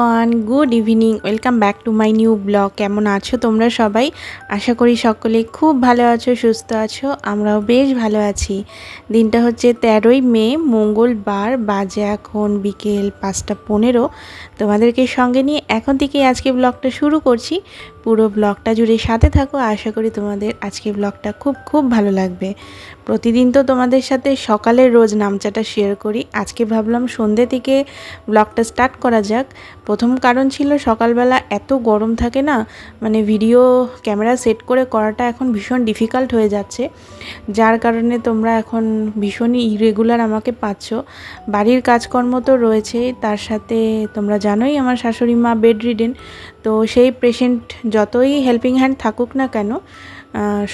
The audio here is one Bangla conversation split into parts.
Everyone good evening welcome back to my new blog কেমন আছো তোমরা সবাই? আশা করি সকলে খুব ভালো আছো, সুস্থ আছো, আমরাও বেশ ভালো আছি। দিনটা হচ্ছে তেরোই মে, মঙ্গলবার বাজে এখন বিকেল পাঁচটা পনেরো। তোমাদেরকে সঙ্গে নিয়ে এখন থেকেই আজকে ব্লগটা শুরু করছি। পুরো ব্লগটা জুড়ে সাথে থাকো। আশা করি তোমাদের আজকে ব্লগটা খুব খুব ভালো লাগবে। প্রতিদিন তো তোমাদের সাথে সকালের রোজ নামচাটা শেয়ার করি। আজকে ভাবলাম সন্ধ্যে থেকে ব্লগটা স্টার্ট করা যাক। প্রথম কারণ ছিল সকালবেলা এত গরম থাকে না মানে ভিডিও ক্যামেরা সেট করে করাটা এখন ভীষণ ডিফিকাল্ট হয়ে যাচ্ছে। যার কারণে তোমরা এখন ভীষণই ইরেগুলার আমাকে পাচ্ছ। বাড়ির কাজকর্ম তো রয়েছেই তার সাথে তোমরা জানোই আমার শাশুড়ি মা বেড রিডেন তো সেই পেশেন্ট যতই হেল্পিং হ্যান্ড থাকুক না কেন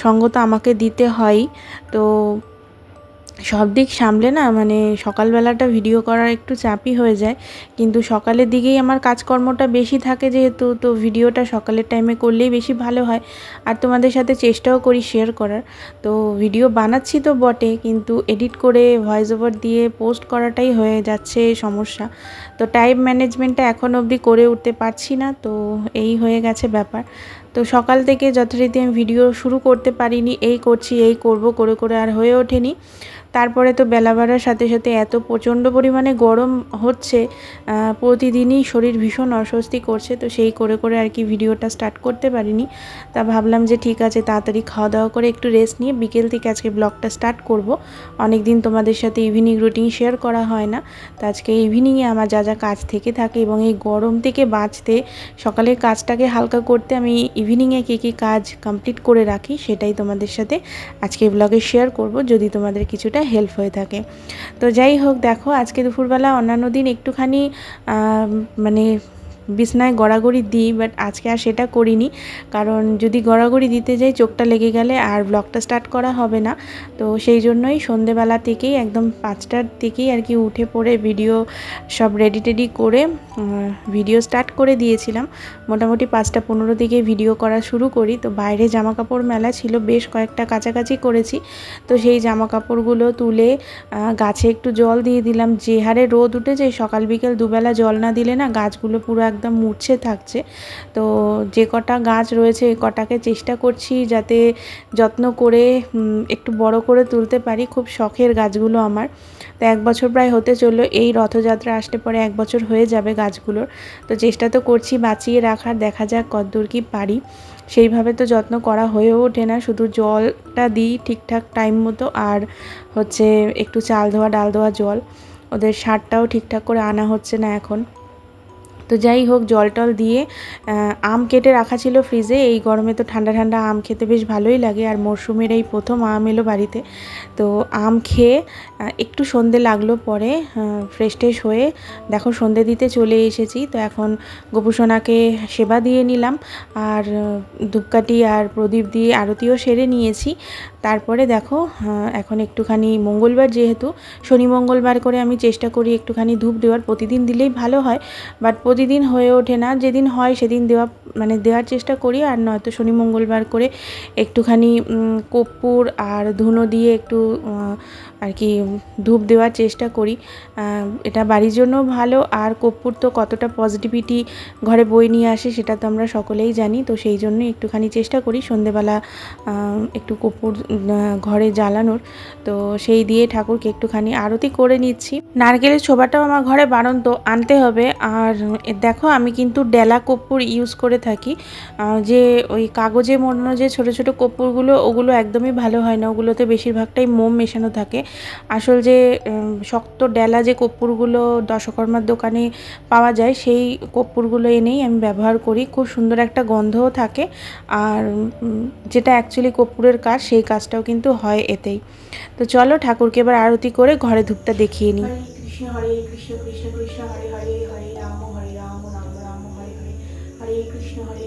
সঙ্গ তো আমাকে দিতে হয়। তো সব দিক সামলে না মানে সকালবেলাটা ভিডিও করার একটু চাপই হয়ে যায়। কিন্তু সকালের দিকেই আমার কাজকর্মটা বেশি থাকে যেহেতু, তো ভিডিওটা সকালের টাইমে করলেই বেশি ভালো হয়। আর তোমাদের সাথে চেষ্টাও করি শেয়ার করার। তো ভিডিও বানাচ্ছি তো বটে, কিন্তু এডিট করে ভয়েস ওভার দিয়ে পোস্ট করাটাই হয়ে যাচ্ছে সমস্যা। তো টাইম ম্যানেজমেন্টটা এখন অবধি করে উঠতে পারছি না, তো এই হয়ে গেছে ব্যাপার। তো সকাল থেকে যথারীতি আমি ভিডিও শুরু করতে পারিনি, এই করছি, এই করব, করে করে আর হয়ে ওঠেনি। তারপরে তো বেলা বাড়ার সাথে সাথে এত প্রচণ্ড পরিমাণে গরম হচ্ছে প্রতিদিনই শরীর ভীষণ অস্বস্তি করছে, তো সেই করে করে আর কি ভিডিওটা স্টার্ট করতে পারিনি। তা ভাবলাম যে ঠিক আছে, তাড়াতাড়ি খাওয়া দাওয়া করে একটু রেস্ট নিয়ে বিকেল থেকে আজকে ব্লগটা স্টার্ট করব। অনেক দিন তোমাদের সাথে ইভিনিং রুটিন শেয়ার করা হয় না, তো আজকে ইভিনিংয়ে আমার যা যা কাজ থেকে থাকে এবং এই গরম থেকে বাঁচতে, সকালের কাজটাকে হালকা করতে আমি ইভিনিংয়ে কী কী কাজ কমপ্লিট করে রাখি, সেটাই তোমাদের সাথে আজকে ব্লগে শেয়ার করব। যদি তোমাদের কিছুটা হেল্প হয়ে থাকে। তো যাই হোক দেখো আজকে দুপুরবেলা অন্যান্য দিন একটুখানি মানে বিছনায় গড়াগড়ি দিই বাট আজকে আর সেটা করিনি। কারণ যদি গড়াগড়ি দিতে যাই, চোখটা লেগে গেলে আর ব্লগটা স্টার্ট করা হবে না। তো সেই জন্যই সন্ধেবেলা থেকেই, একদম পাঁচটার থেকেই আর কি উঠে পড়ে ভিডিও সব রেডি টেডি করে ভিডিও স্টার্ট করে দিয়েছিলাম। মোটামুটি পাঁচটা পনেরো দিকে ভিডিও করা শুরু করি। তো বাইরে জামা কাপড় মেলা ছিল, বেশ কয়েকটা কাছাকাছি করেছি। তো সেই জামা কাপড়গুলো তুলে গাছে একটু জল দিয়ে দিলাম। যে হারে রোদ উঠেছে, সকাল বিকেল দুবেলা জল না দিলে না গাছগুলো পুরো একদম মূর্ছে থাকছে। তো যে কটা গাছ রয়েছে এই কটাকে চেষ্টা করছি যাতে যত্ন করে একটু বড় করে তুলতে পারি। খুব শখের গাছগুলো আমার। তো এক বছর প্রায় হতে চলল, এই রথযাত্রা আসলে পরে এক বছর হয়ে যাবে গাছগুলোর। তো চেষ্টা তো করছি বাঁচিয়ে রাখার, দেখা যাক কতদূর কি পারি। সেইভাবে তো যত্ন করা হয়েও ওঠে না, শুধু জলটা দিই ঠিকঠাক টাইম মতো আর হচ্ছে একটু চাল ধোয়া, ডাল ধোয়া জল। ওদের সারটাও ঠিকঠাক করে আনা হচ্ছে না এখন। তো যাই হোক, জল টল দিয়ে আম কেটে রাখা ছিল ফ্রিজে। এই গরমে তো ঠান্ডা ঠান্ডা আম খেতে বেশ ভালোই লাগে। আর মরশুমের এই প্রথম আম এলো বাড়িতে। তো আম খেয়ে একটু সন্ধে লাগল পরে ফ্রেশ ট্রেশ হয়ে, দেখো সন্ধে দিতে চলে এসেছি। তো এখন গোপুসোনাকে সেবা দিয়ে নিলাম। আর ধূপকাঠি আর প্রদীপ দিয়ে আরতিও সেরে নিয়েছি। তারপরে দেখো এখন একটুখানি মঙ্গলবার যেহেতু, শনি মঙ্গলবার করে আমি চেষ্টা করি একটুখানি ধূপ দেওয়ার। প্রতিদিন দিলেই ভালো হয় বাট প্রতিদিন হয়ে ওঠে না। যেদিন হয় সেদিন দেওয়া মানে দেওয়ার চেষ্টা করি, আর নয়তো শনি মঙ্গলবার করে একটুখানি কর্পূর আর ধুনো দিয়ে একটু আর কি ধূপ দেওয়ার চেষ্টা করি। এটা বাড়ির জন্য ভালো। আর কর্পূর তো কতটা পজিটিভিটি ঘরে বই নিয়ে আসে সেটা তো আমরা সকলেই জানি। তো সেই জন্য একটুখানি চেষ্টা করি সন্ধেবেলা একটু কর্পূর ঘরে জ্বালানোর। তো সেই দিয়ে ঠাকুরকে একটুখানি আরতি করে নিচ্ছি। নারকেলের ছোবাটাও আমার ঘরে বারণ তো আনতে হবে। আর দেখো আমি কিন্তু ডেলা কর্পূর ইউজ করে থাকি। যে ওই কাগজে মোড়ানো যে ছোটো ছোটো কর্পূরগুলো, ওগুলো একদমই ভালো হয় না। ওগুলোতে বেশিরভাগটাই মোম মেশানো থাকে। আসল যে শক্ত ডেলা যে কর্পূরগুলো দশকর্মার দোকানে পাওয়া যায়, সেই কর্পূরগুলো এনেই আমি ব্যবহার করি। খুব সুন্দর একটা গন্ধও থাকে। আর যেটা অ্যাকচুয়ালি কর্পূরের কাজ, সেই কাজটাও কিন্তু হয় এতেই। তো চলো ঠাকুরকে এবার আরতি করে ঘরে ধূপটা দেখিয়ে নিই। কৃষ্ণ, হরে কৃষ্ণ কৃষ্ণ কৃষ্ণ, হরে হরে হরে রাম হরে রাম রাম রাম, হরে হরে। হরে কৃষ্ণ, হরে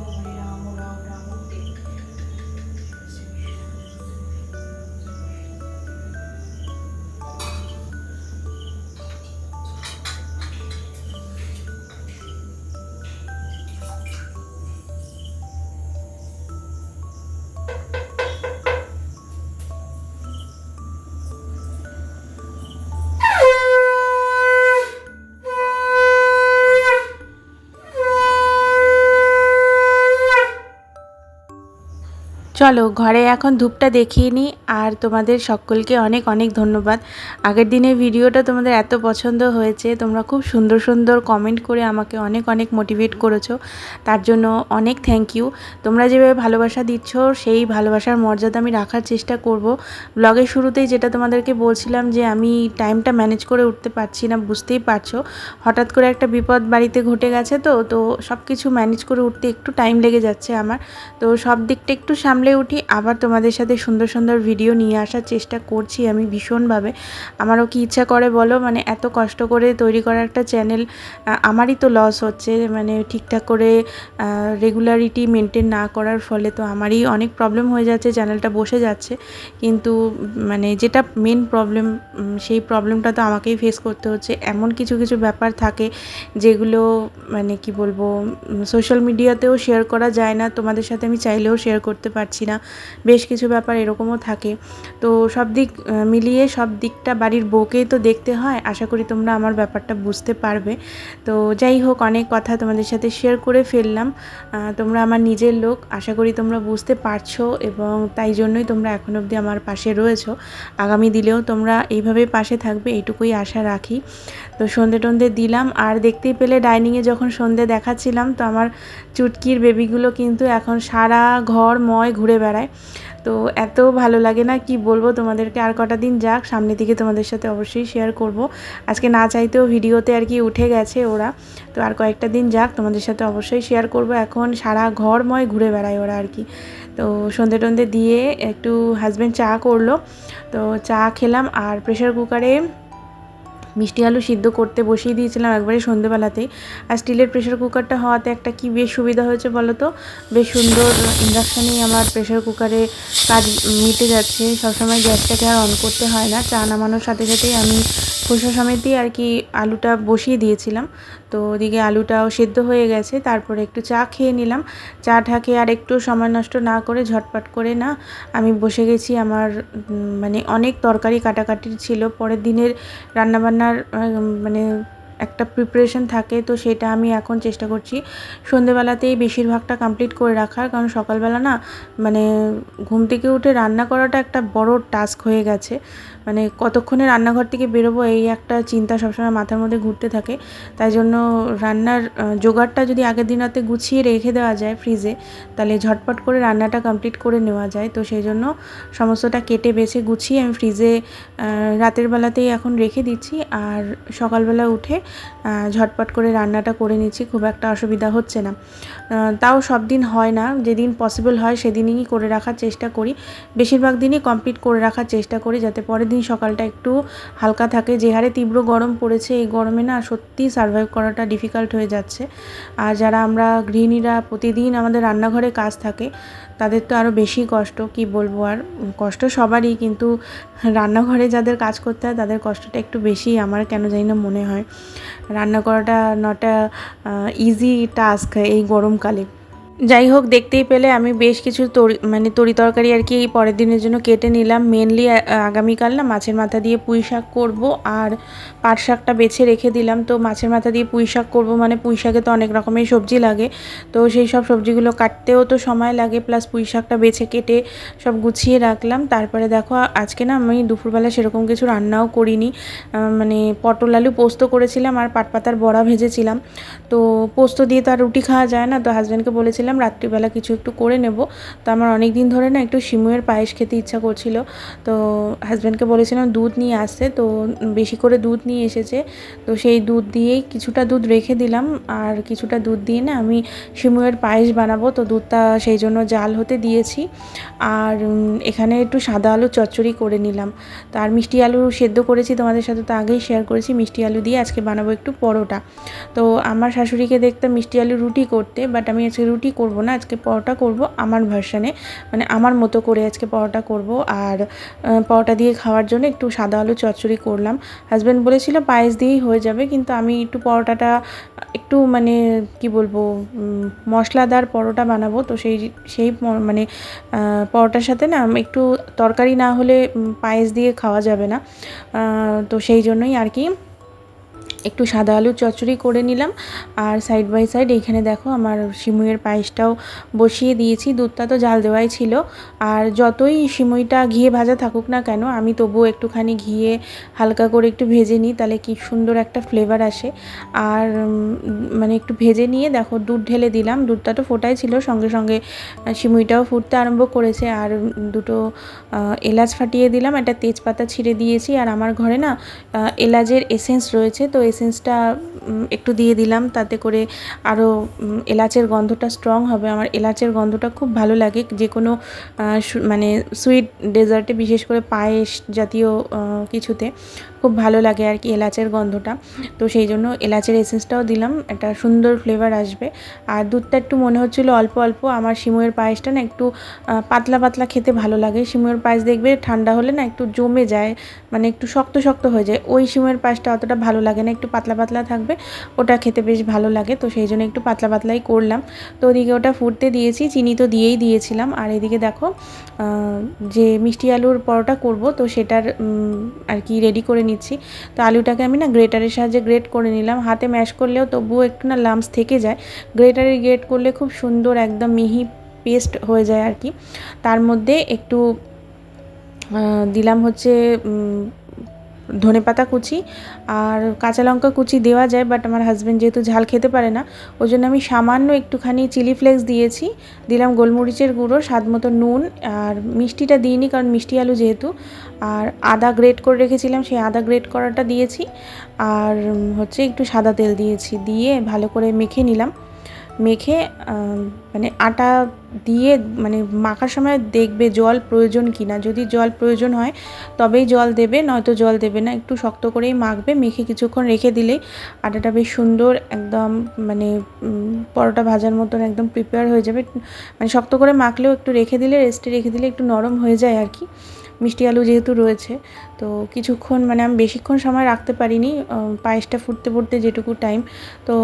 চলো ঘরে এখন ধূপটা দেখিয়ে নিই, আর তোমাদের সকলকে অনেক অনেক ধন্যবাদ। আগের দিনের ভিডিওটা তোমাদের এত পছন্দ হয়েছে, তোমরা খুব সুন্দর সুন্দর কমেন্ট করে আমাকে অনেক অনেক মোটিভেট করেছ। তার জন্য অনেক থ্যাংক ইউ তোমরা যেভাবে ভালোবাসা দিচ্ছ, সেই ভালোবাসার মর্যাদা আমি রাখার চেষ্টা করব। ব্লগের শুরুতেই যেটা তোমাদেরকে বলছিলাম যে, আমি টাইমটা ম্যানেজ করে উঠতে পারছি না, বুঝতেই পারছ। হঠাৎ করে একটা বিপদ বাড়িতে ঘটে গেছে তো তো সব কিছু ম্যানেজ করে উঠতে একটু টাইম লেগে যাচ্ছে আমার। তো সব দিকটা একটু সামলে উঠি, আবার তোমাদের সাথে সুন্দর সুন্দর ভিডিও নিয়ে আসার চেষ্টা করছি আমি ভীষণভাবে। আমারও কি ইচ্ছা করে বলো? মানে এত কষ্ট করে তৈরি করা একটা চ্যানেল আমারই তো লস হচ্ছে। মানে ঠিকঠাক করে রেগুলারিটি মেনটেন না করার ফলে তো আমারই অনেক প্রবলেম হয়ে যাচ্ছে চ্যানেলটা বসে যাচ্ছে। কিন্তু মানে যেটা মেন প্রবলেম সেই প্রবলেমটা তো আমাকেই ফেস করতে হচ্ছে। এমন কিছু কিছু ব্যাপার থাকে যেগুলো মানে কি বলব সোশ্যাল মিডিয়াতেও শেয়ার করা যায় না। তোমাদের সাথে আমি চাইলেও শেয়ার করতে পারছি না। বেশ কিছু ব্যাপার এরকমও থাকে। তো সব দিক মিলিয়ে সব দিকটা বাড়ির বউকেই তো দেখতে হয়। আশা করি তোমরা আমার ব্যাপারটা বুঝতে পারবে। তো যাই হোক, অনেক কথা তোমাদের সাথে শেয়ার করে ফেললাম। তোমরা আমার নিজের লোক। আশা করি তোমরা বুঝতে পারছ এবং তাই জন্যই তোমরা এখন অবধি আমার পাশে রয়েছো। আগামী দিলেও তোমরা এইভাবে পাশে থাকবে, এইটুকুই আশা রাখি। তো সন্ধে টন্ধে দিলাম। আর দেখতেই পেলে ডাইনিংয়ে যখন সন্ধে দেখাচ্ছিলাম, তো আমার চুটকির বেবিগুলো কিন্তু এখন সারা ঘর ময় ঘুরে বেড়ায়। তো এত ভালো লাগে না, কি বলব তোমাদেরকে? আর কটা দিন যাক সামনে দিকে তোমাদের সাথে অবশ্যই শেয়ার করব। আজকে না চাইতেও ভিডিওতে আর কি উঠে গেছে ওরা। তো আর কয়েকটা দিন যাক, তোমাদের সাথে অবশ্যই শেয়ার করব। এখন সারা ঘরময় ঘুরে বেড়ায় ওরা আর কি। তো সন্ধে টন্ধে দিয়ে একটু হাজব্যান্ড চা করল। তো চা খেলাম আর প্রেশার কুকারে মিষ্টি আলু সিদ্ধ করতে বসিয়ে দিয়েছিলাম একবারে সন্ধেবেলাতেই। আর স্টিলের প্রেশার কুকারটা হওয়াতে একটা কি বেশ সুবিধা হয়েছে বলো তো? বেশ সুন্দর ইন্ডাকশানেই আমার প্রেশার কুকারে কাজ মিটে যাচ্ছে। সবসময় গ্যাসটাকে আর অন করতে হয় না। চা নামানোর সাথে সাথেই আমি খোসা সমেতই আর কি আলুটা বসিয়ে দিয়েছিলাম। তো ওদিকে আলুটাও সেদ্ধ হয়ে গেছে। তারপরে একটু চা খেয়ে নিলাম। চা ঠাকে আর একটু সময় নষ্ট না করে ঝটপট করে না আমি বসে গেছি। আমার মানে অনেক তরকারি কাটাকাটির ছিল। পরের দিনের রান্নাবান্নার মানে একটা প্রিপারেশন থাকে, তো সেটা আমি এখন চেষ্টা করছি। সন্ধেবেলাতেই বেশিরভাগটা কমপ্লিট করে রাখার, কারণ সকালবেলা না মানে ঘুম থেকে উঠে রান্না করাটা একটা বড় টাস্ক হয়ে গেছে। মানে কতক্ষণে রান্নাঘর থেকে বেরোবো এই একটা চিন্তা সবসময় মাথার মধ্যে ঘুরতে থাকে। তাই জন্য রান্নার জোগাড়টা যদি আগের দিন রাতে গুছিয়ে রেখে দেওয়া যায় ফ্রিজে, তাহলে ঝটপট করে রান্নাটা কমপ্লিট করে নেওয়া যায়। তো সেই জন্য সমস্তটা কেটে বেছে গুছিয়ে আমি ফ্রিজে রাতের বেলাতেই এখন রেখে দিচ্ছি। আর সকালবেলা উঠে ঝটপট করে রান্নাটা করে নিচ্ছি, খুব একটা অসুবিধা হচ্ছে না। তাও সব দিন হয় না, যেদিন পসিবল হয় সেদিনই করে রাখার চেষ্টা করি। বেশিরভাগ দিনই কমপ্লিট করে রাখার চেষ্টা করি, যাতে পরের দিন সকালটা একটু হালকা থাকে। যে হারে তীব্র গরম পড়েছে, এই গরমে না সত্যি সার্ভাইভ করাটা ডিফিকাল্ট হয়ে যাচ্ছে। আর যারা আমরা গৃহিণীরা প্রতিদিন আমাদের রান্নাঘরে কাজ থাকে, তাদের তো আরও বেশি কষ্ট, কি বলব? আর কষ্ট সবারই, কিন্তু রান্নাঘরে যাদের কাজ করতে হয়, তাদের কষ্টটা একটু বেশি, আমার কেন জানি না মনে হয়। রান্না করাটা নট ইজি টাস্ক এই গরমকালে। যাই হোক, দেখতেই পেলে আমি বেশ কিছু তরি মানে তরি তরকারি আর কি এই পরের দিনের জন্য কেটে নিলাম। মেনলি আগামীকাল না মাছের মাথা দিয়ে পুঁই শাক করব আর পাট শাকটা বেছে রেখে দিলাম। তো মাছের মাথা দিয়ে পুঁই শাক করব মানে পুঁই শাকে তো অনেক রকমের সবজি লাগে। তো সেই সব সবজিগুলো কাটতেও তো সময় লাগে প্লাস পুঁই শাকটা বেছে কেটে সব গুছিয়ে রাখলাম। তারপরে দেখো, আজকে না আমি দুপুরবেলা সেরকম কিছু রান্নাও করিনি। মানে পটল আলু পোস্ত করেছিলাম আর পাট পাতার বড়া ভেজেছিলাম। তো পোস্ত দিয়ে তো আর রুটি খাওয়া যায় না। তো হাজব্যান্ডকে বলেছিলাম ভেবেছিলাম রাত্রিবেলা কিছু একটু করে নেব। তো আমার অনেক দিন ধরে না একটু শিমুয়ের পায়েস খেতে ইচ্ছা করছিল। তো হাজব্যান্ডকে বলেছিলাম দুধ নিয়ে আসতে। তো বেশি করে দুধ নিয়ে এসেছে। তো সেই দুধ দিয়েই কিছুটা দুধ রেখে দিলাম। আর কিছুটা দুধ দিয়ে না আমি শিমুয়ের পায়েস বানাবো। তো দুধটা সেই জন্য জাল হতে দিয়েছি। আর এখানে একটু সাদা আলু চচ্চড়ি করে নিলাম। তো আর মিষ্টি আলু সেদ্ধ করেছি তোমাদের সাথে তো আগেই শেয়ার করেছি। মিষ্টি আলু দিয়ে আজকে বানাবো একটু পরোটা। তো আমার শাশুড়িকে দেখতাম মিষ্টি আলু রুটি করতে। বাট আমি আজকে রুটি করব না, আজকে পরোটা করব আমার ভার্সানে মানে আমার মতো করে আজকে পরোটা করব আর পরোটা দিয়ে খাওয়ার জন্য একটু সাদা আলু চচ্চড়ি করলাম। হাজব্যান্ড বলেছিল পায়েস দিয়েই হয়ে যাবে, কিন্তু আমি একটু পরোটাটা একটু মানে কি বলব মশলাদার পরোটা বানাবো। তো সেই সেই মানে পরোটার সাথে না একটু তরকারি না হলে পায়েস দিয়ে খাওয়া যাবে না। তো সেই জন্যই আর কি একটু সাদা আলুর চচ্চড়ি করে নিলাম। আর সাইড বাই সাইড এইখানে দেখো আমার সিমুইয়ের পায়েসটাও বসিয়ে দিয়েছি। দুধটা তো জাল দেওয়াই ছিল। আর যতই সিমুইটা ঘিয়ে ভাজা থাকুক না কেন, আমি তবুও একটুখানি ঘিয়ে হালকা করে একটু ভেজে নিই, তাহলে কি সুন্দর একটা ফ্লেভার আসে। আর মানে একটু ভেজে নিয়ে দেখো দুধ ঢেলে দিলাম। দুধটা তো ফোটাই ছিল, সঙ্গে সঙ্গে সিমুইটাও ফুটতে আরম্ভ করেছে। আর দুটো এলাচ ফাটিয়ে দিলাম। একটা তেজপাতা ছিঁড়ে দিয়েছি। আর আমার ঘরে না এলাচের এসেন্স রয়েছে। তো এসেন্সটা উম, একটু দিয়ে দিলাম, তাতে করে আরও এলাচের গন্ধটা স্ট্রং হবে। আমার এলাচের গন্ধটা খুব ভালো লাগে। যে কোনো মানে সুইট ডেজার্টে বিশেষ করে পায়েস জাতীয় কিছুতে খুব ভালো লাগে আর কি এলাচের গন্ধটা। তো সেই জন্য এলাচের এসেন্সটাও দিলাম। একটা সুন্দর ফ্লেভার আসবে। আর দুধটা একটু মনে হচ্ছিল অল্প অল্প। আমার সিমুয়ের পায়েসটা না একটু পাতলা পাতলা খেতে ভালো লাগে। সিমুয়ের পায়েস দেখবে ঠান্ডা হলে না একটু জমে যায় মানে একটু শক্ত শক্ত হয়ে যায়। ওই সিমের পায়েসটা অতটা ভালো লাগে না। একটু পাতলা পাতলা থাকবে। ওটা খেতে বেশ ভালো লাগে, তো সেই জন্য একটু পাতলা পাতলাই করলাম। তো ওদিকে ওটা ফুটতে দিয়েছি, চিনি তো দিয়েই দিয়েছিলাম। আর এদিকে দেখো যে মিষ্টি আলুর পরোটা করব, তো সেটার আর কি রেডি করে নিচ্ছি। তো আলুটাকে আমি না গ্রেটারের সাহায্যে গ্রেট করে নিলাম। হাতে ম্যাশ করলেও তবুও একটু না লামস থেকে যায়। গ্রেটারে গ্রেট করলে খুব সুন্দর একদম মিহি পেস্ট হয়ে যায় আর কি। তার মধ্যে একটু দিলাম হচ্ছে ধনে পাতা কুচি আর কাঁচা লঙ্কা কুচি দেওয়া যায় বাট আমার হাজব্যান্ড যেহেতু ঝাল খেতে পারে না ওই জন্য আমি সামান্য একটুখানি চিলি ফ্লেক্স দিয়েছি। দিলাম গোলমরিচের গুঁড়ো, স্বাদ মতো নুন, আর মিষ্টিটা দিইনি কারণ মিষ্টি আলু যেহেতু। আর আদা গ্রেট করে রেখেছিলাম, সেই আদা গ্রেট করাটা দিয়েছি। আর হচ্ছে একটু সাদা তেল দিয়েছি, দিয়ে ভালো করে মেখে নিলাম। মেখে মানে আটা দিয়ে মানে মাখার সময় দেখবে জল প্রয়োজন কি না যদি জল প্রয়োজন হয়, তবেই জল দেবে, নয়তো জল দেবে না। একটু শক্ত করেই মাখবে, মেখে কিছুক্ষণ রেখে দিলেই আটাটা বেশ সুন্দর একদম মানে পরোটা ভাজার মতন একদম প্রিপেয়ার হয়ে যাবে। মানে শক্ত করে মাখলেও একটু রেখে দিলে রেস্টে রেখে দিলে একটু নরম হয়ে যায় আর কি। মিষ্টি আলু যেহেতু রয়েছে, তো কিছুক্ষণ মানে আমি বেশিক্ষণ সময় রাখতে পারিনি পায়েসটা ফুটতে ফুটতে যেটুকু টাইম তো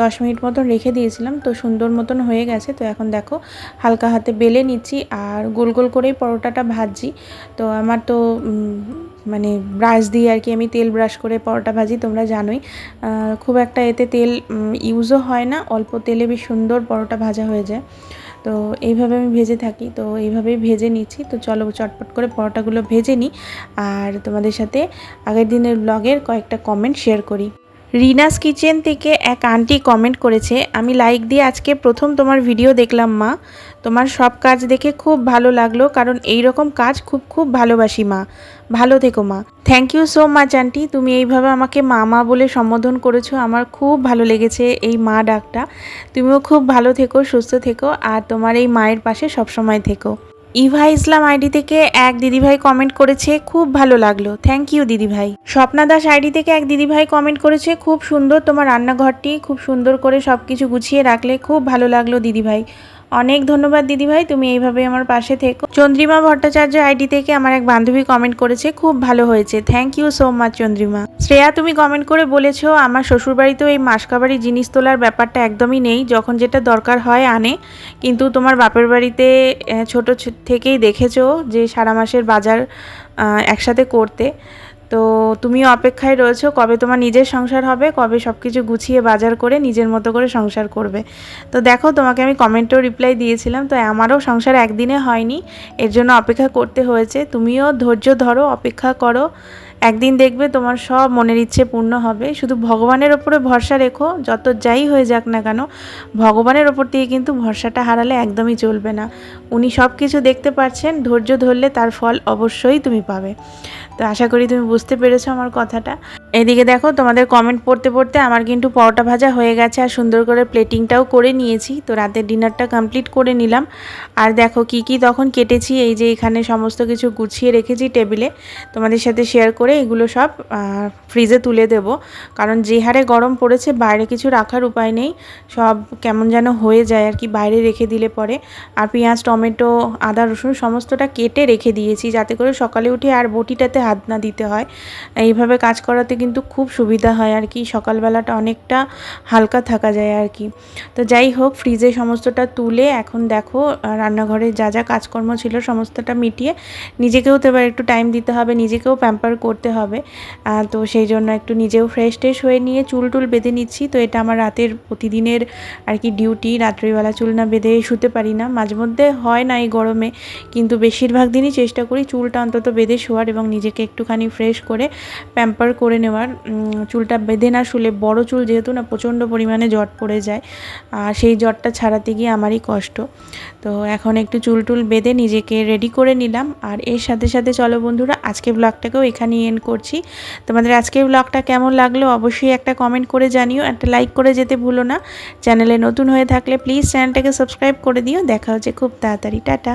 দশ মিনিট মতন রেখে দিয়েছিলাম, তো সুন্দর মতন হয়ে গেছে, তো এখন দেখো হালকা হাতে বেলে নিচ্ছি আর গোল গোল করেই পরোটাটা ভাজছি, তো আমার তো মানে ব্রাশ দিয়ে আর কি আমি তেল ব্রাশ করে পরোটা ভাজি, তোমরা জানোই খুব একটা এতে তেল ইউজও হয় না, অল্প তেলে বেশ সুন্দর পরোটা ভাজা হয়ে যায় তো এইভাবে আমি ভেজে থাকি। তো এইভাবেই ভেজে নিচ্ছি। তো চলো চটপট করে পরোটাগুলো ভেজে নিই। আর তোমাদের সাথে আগের দিনের ব্লগের কয়েকটা কমেন্ট শেয়ার করি। রিনাস কিচেন থেকে এক আন্টি কমেন্ট করেছে, আমি লাইক দিয়ে আজকে প্রথম তোমার ভিডিও দেখলাম মা। তোমার সব কাজ দেখে খুব ভালো লাগল, কারণ এই রকম কাজ খুব খুব ভালোবাসি মা। ভালো থেকো মা। Thank you so much aunty তুমি এইভাবে আমাকে মা মা বলে সম্বোধন করেছ, আমার খুব ভালো লেগেছে এই মা ডাকটা। তুমিও খুব ভালো থেকো, সুস্থ থেকো, আর তোমার এই মায়ের পাশে সবসময় থেকো। ইভা ইসলাম আইডি থেকে এক দিদিভাই কমেন্ট করেছে, খুব ভালো লাগল। থ্যাংক ইউ দিদিভাই। স্বপ্না দাস আইডি থেকে এক দিদিভাই কমেন্ট করেছে, খুব সুন্দর তোমার রান্নাঘরটি, খুব সুন্দর করে সব কিছু গুছিয়ে রাখলে খুব ভালো লাগল দিদিভাই। অনেক ধন্যবাদ দিদিভাই, তুমি এইভাবে আমার পাশে থেকো। চন্দ্রিমা ভট্টাচার্য আইডি থেকে আমার এক বান্ধবী কমেন্ট করেছে, খুব ভালো হয়েছে। Thank you so much Chandrima. Shreya, তুমি কমেন্ট করে বলেছ, আমার শ্বশুরবাড়িতেও এই মাসকাবাড়ি জিনিস তোলার ব্যাপারটা একদমই নেই, যখন যেটা দরকার হয় আনে। কিন্তু তোমার বাপের বাড়িতে ছোট থেকেই দেখেছ যে সারা মাসের বাজার একসাথে করতে। তো তুমিও অপেক্ষায় রয়েছো কবে তোমার নিজের সংসার হবে, কবে সব কিছু গুছিয়ে বাজার করে নিজের মতো করে সংসার করবে। তো দেখো, তোমাকে আমি কমেন্টেও রিপ্লাই দিয়েছিলাম, তো আমারও সংসার একদিনে হয়নি, এর জন্য অপেক্ষা করতে হয়েছে। তুমিও ধৈর্য ধরো, অপেক্ষা করো, একদিন দেখবে তোমার সব মনের ইচ্ছে পূর্ণ হবে। শুধু ভগবানের ওপরে ভরসা রেখো, যত যাই হয়ে যাক না কেন, ভগবানের ওপর দিয়ে কিন্তু ভরসাটা হারালে একদমই চলবে না। উনি সব কিছু দেখতে পাচ্ছেন ধৈর্য ধরলে তার ফল অবশ্যই তুমি পাবে। তো আশা করি তুমি বুঝতে পেরেছ আমার কথাটা। এদিকে দেখো, তোমাদের কমেন্ট পড়তে পড়তে আমার কিন্তু পরোটা ভাজা হয়ে গেছে আর সুন্দর করে প্লেটিংটাও করে নিয়েছি। তো রাতের ডিনারটা কমপ্লিট করে নিলাম। আর দেখো কি কি তখন কেটেছি, এই যে এখানে সমস্ত কিছু গুছিয়ে রেখেছি টেবিলে। তোমাদের সাথে শেয়ার করে এগুলো সব ফ্রিজে তুলে দেব। কারণ যে হারে গরম পড়েছে, বাইরে কিছু রাখার উপায় নেই। সব কেমন যেন হয়ে যায় আর কি, বাইরে রেখে দিলে পরে। আর পেঁয়াজ, টমেটো, আদা, রসুন, সমস্তটা কেটে রেখে দিয়েছি। যাতে করে সকালে উঠে আর বটিটাতে হাত না দিতে হয়। এইভাবে কাজ করাতে কিন্তু খুব সুবিধা হয় আর কি। সকালবেলাটা অনেকটা হালকা থাকা যায় আর কি। তো যাই হোক, ফ্রিজে সমস্তটা তুলে এখন দেখো রান্নাঘরে যা যা কাজকর্ম ছিল সমস্তটা মিটিয়ে নিজেকেও তো এবার একটু টাইম দিতে হবে, নিজেকেও প্যাম্পার করতে হবে। তো সেই জন্য একটু নিজেও ফ্রেশ ট্রেশ হয়ে নিয়ে চুল টুল বেঁধে নিচ্ছি। তো এটা আমার রাতের প্রতিদিনের আর কি ডিউটি রাত্রিবেলা চুল না বেঁধে শুতে পারি না। মাঝে মধ্যে হয় না এই গরমে, কিন্তু বেশিরভাগ দিনই চেষ্টা করি চুলটা অন্তত বেঁধে শোয়ার এবং নিজেকে একটুখানি ফ্রেশ করে প্যাম্পার করে নেওয়ার চুলটা বেঁধে না শুলে, বড় চুল যেহেতু না, প্রচণ্ড পরিমাণে জট পড়ে যায়। আর সেই জটটা ছাড়াতে গিয়ে আমারই কষ্ট। তো এখন একটু চুল টুল বেঁধে নিজেকে রেডি করে নিলাম। আর এর সাথে সাথে চলো বন্ধুরা আজকে ব্লগটাকেও এখানেই এন্ড করছি। তোমাদের আজকের ব্লগটা কেমন লাগল অবশ্যই একটা কমেন্ট করে জানিও, একটা লাইক করে যেতে ভুলো না। চ্যানেলে নতুন হয়ে থাকলে প্লিজ চ্যানেলটাকে সাবস্ক্রাইব করে দিও। দেখা হচ্ছে খুব তাড়াতাড়ি। টাটা।